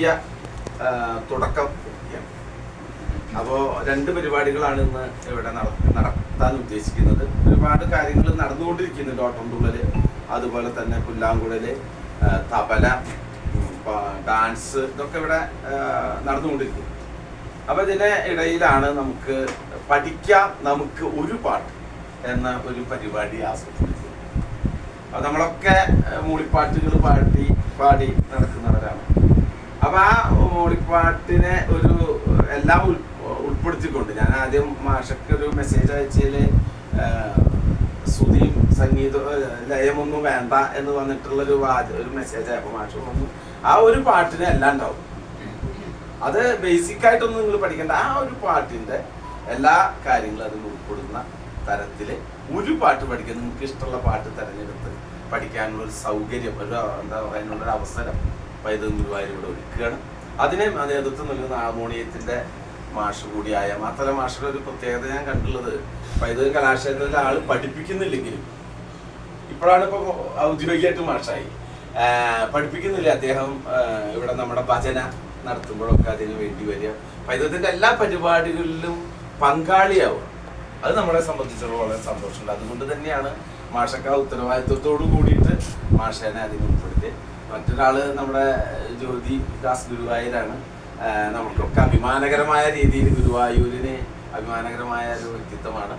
പുതിയ തുടക്കം കുറിക്കുകയാണ്. അപ്പോൾ രണ്ട് പരിപാടികളാണ് ഇന്ന് ഇവിടെ നട- നടത്താൻ ഉദ്ദേശിക്കുന്നത്. ഒരുപാട് കാര്യങ്ങൾ നടന്നുകൊണ്ടിരിക്കുന്നുണ്ട് ഓട്ടംതുള്ളൽ അതുപോലെ തന്നെ പുല്ലാങ്കുഴൽ ആ, തബല ഡാൻസ് ഇതൊക്കെ ഇവിടെ നടന്നുകൊണ്ടിരിക്കും അപ്പൊ ഇതിന്റെ ഇടയിലാണ് നമുക്ക് പഠിക്കാം നമുക്ക് ഒരു പാട്ട് എന്ന ഒരു പരിപാടി ആസ്വദിക്കുന്നത് നമ്മളൊക്കെ മൂളിപ്പാട്ടുകൾ പാടി പാടി നടക്കുന്നവരാണ് അപ്പൊ ആ മോളിപ്പാട്ടിനെ ഒരു എല്ലാം ഉൾ- ഉൾപ്പെടുത്തിക്കൊണ്ട് ഞാൻ ആദ്യം മാഷക്ക് ഒരു മെസ്സേജ് അയച്ചതിൽ ശ്രുതിയും സംഗീത ലയമൊന്നും വേണ്ട എന്ന് വന്നിട്ടുള്ള ഒരു ഒരു മെസ്സേജ് ആയപ്പോ മാഷ് ആ ഒരു പാട്ടിനെ എല്ലാം ഉണ്ടാവും. അത് ബേസിക് ആയിട്ടൊന്നും നിങ്ങൾ പഠിക്കേണ്ട. ആ ഒരു പാട്ടിന്റെ എല്ലാ കാര്യങ്ങളും അതിൽ ഉൾപ്പെടുന്ന തരത്തിൽ ഒരു പാട്ട് പഠിക്കാൻ നിങ്ങൾക്ക് ഇഷ്ടമുള്ള പാട്ട് തിരഞ്ഞെടുത്ത് പഠിക്കാനുള്ള ഒരു സൗകര്യം ഒരു എന്താ അതിനുള്ള ഒരു അവസരം പൈതൃക ഗുരുവായൂർ ഇവിടെ ഒരുക്കുകയാണ്. അതിനെ നേതൃത്വം നൽകുന്ന ഹാർമോണിയത്തിന്റെ മാഷ് കൂടിയായ മാത്രമല്ല മാഷയുടെ ഒരു പ്രത്യേകത ഞാൻ കണ്ടുള്ളത് വൈദ്യുതി കലാക്ഷേത്രത്തിൽ ആൾ പഠിപ്പിക്കുന്നില്ലെങ്കിലും ഇപ്പോഴാണ് ഇപ്പൊ ഔദ്യോഗികമായിട്ട് മാഷായി. പഠിപ്പിക്കുന്നില്ല അദ്ദേഹം ഇവിടെ നമ്മുടെ ഭജന നടത്തുമ്പോഴൊക്കെ അതിന് വേണ്ടി വരിക. വൈദ്യുതത്തിന്റെ എല്ലാ പരിപാടികളിലും പങ്കാളിയാവുക. അത് നമ്മളെ സംബന്ധിച്ചിടത്തോളം വളരെ സന്തോഷമുണ്ട്. അതുകൊണ്ട് തന്നെയാണ് മാഷക്ക ഉത്തരവാദിത്വത്തോടു കൂടിയിട്ട് മാഷേനെ അതിന് ഉൾപ്പെടുത്തി മറ്റൊരാൾ നമ്മുടെ ജ്യോതി ദാസ് ഗുരുവായൂരാണ്. നമുക്കൊക്കെ അഭിമാനകരമായ രീതിയിൽ ഗുരുവായൂരിനെ അഭിമാനകരമായ ഒരു വ്യക്തിത്വമാണ്.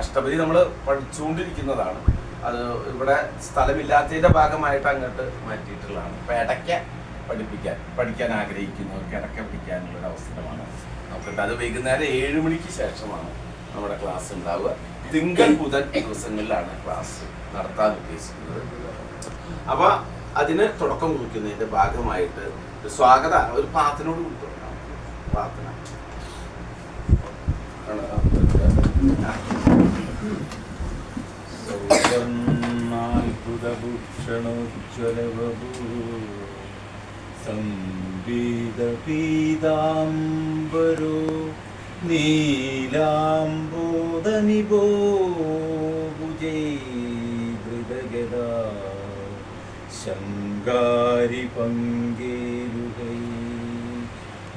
അഷ്ടപതി നമ്മൾ പഠിച്ചുകൊണ്ടിരിക്കുന്നതാണ്. അത് ഇവിടെ സ്ഥലമില്ലാത്തതിന്റെ ഭാഗമായിട്ട് അങ്ങോട്ട് മാറ്റിയിട്ടുള്ളതാണ്. ഇപ്പൊ ഇടയ്ക്ക പഠിപ്പിക്കാൻ പഠിക്കാൻ ആഗ്രഹിക്കുന്നവർക്ക് ഇടയ്ക്ക പഠിക്കാനുള്ള അവസരമാണ്. നമുക്കുണ്ട് അത് വൈകുന്നേരം ഏഴ് മണിക്ക് ശേഷമാണ് നമ്മുടെ ക്ലാസ് ഉണ്ടാവുക. തിങ്കൾ ബുധൻ ദിവസങ്ങളിലാണ് ക്ലാസ് നടത്താൻ ഉദ്ദേശിക്കുന്നത്. അപ്പൊ അതിന് തുടക്കം കുറിക്കുന്നതിന്റെ ഭാഗമായിട്ട് സ്വാഗത ഒരു പ്രാർത്ഥനയോട് കൂടി തുടങ്ങാം. പ്രാർത്ഥന. നീലാംബോധനിബോ സംഗീതപീതാംബരോ നീലാംബോധനിബോജൈ ശങ്കാരി പങ്കേരുകൈ.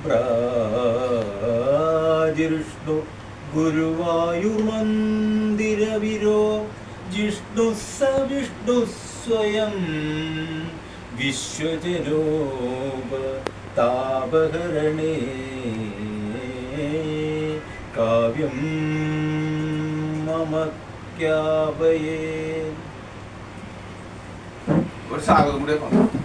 ബ്രാജിഷ്ണു ഗുരുവായൂർമന്ദിരവിരോ. ജിഷ്ണു സ വിഷ്ണു സ്വയം വിശ്വജനോപ താപഹരണേ കാവ്യം മമക്യാപയേ ഒരു സ്വാഗതം കൂടെ പറഞ്ഞു